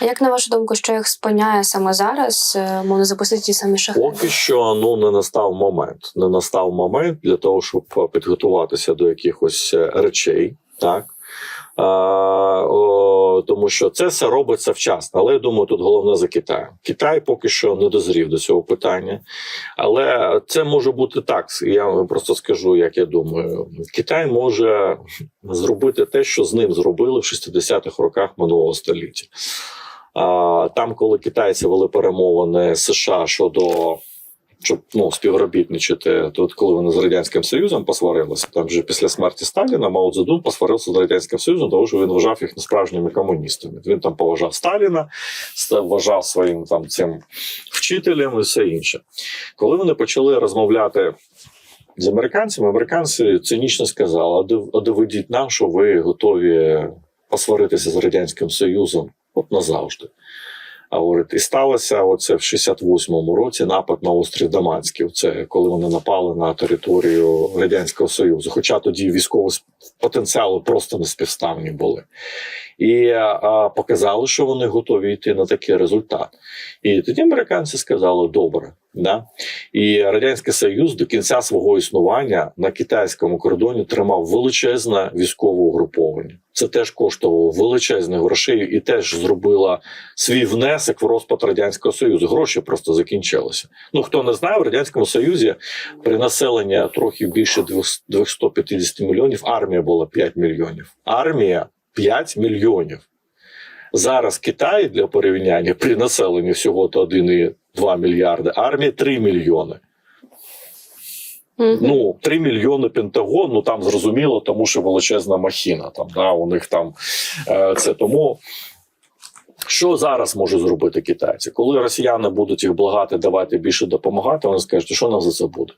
А як на вашу думку, що їх спиняє саме зараз? е, Мовно запустити ті самі шахи? Поки що ну не настав момент. Не настав момент для того, щоб підготуватися до якихось е, речей, так. А, о, тому що це все робиться вчасно. Але я думаю, тут головне за Китаєм. Китай поки що не дозрів до цього питання. Але це може бути так. Я просто скажу, як я думаю. Китай може зробити те, що з ним зробили в 60-х роках минулого століття. Там, коли китайці вели перемовини США щодо щоб ну, співробітничати, то коли вони з радянським союзом посварилися, там вже після смерті Сталіна Мао Цзедун посварився з радянським союзом, тому що він вважав їх несправжніми комуністами. Він там поважав Сталіна, ста- вважав своїм там цим вчителем і все інше. Коли вони почали розмовляти. З американцями американці цинічно сказали: а доведіть нам, що ви готові посваритися з радянським союзом от назавжди. А говорить, і сталося оце в 68-му році напад на острів Даманський. Це коли вони напали на територію радянського союзу. Хоча тоді військові с- потенціали просто неспівставні були, і а, показали, що вони готові йти на такий результат. І тоді американці сказали: добре, да. І радянський союз до кінця свого існування на китайському кордоні тримав величезне військове угруповання. Це теж коштувало величезних грошей і теж зробила свій внесок в розпад радянського союзу. Гроші просто закінчилися. Ну хто не знає, в радянському союзі при населенні трохи більше 200 250 мільйонів. Армія була 5 мільйонів. Армія 5 мільйонів. Зараз Китай для порівняння при населенні всього то 1,2 мільярди, армія 3 мільйони. Мгм. Ну, 3 мільйони Пентагон, ну там зрозуміло, тому що величезна махіна. Там, да, у них там е, це тому. Що зараз можуть зробити китайці? Коли росіяни будуть їх благати, давати більше допомагати, вони скажуть, що нам за це буде?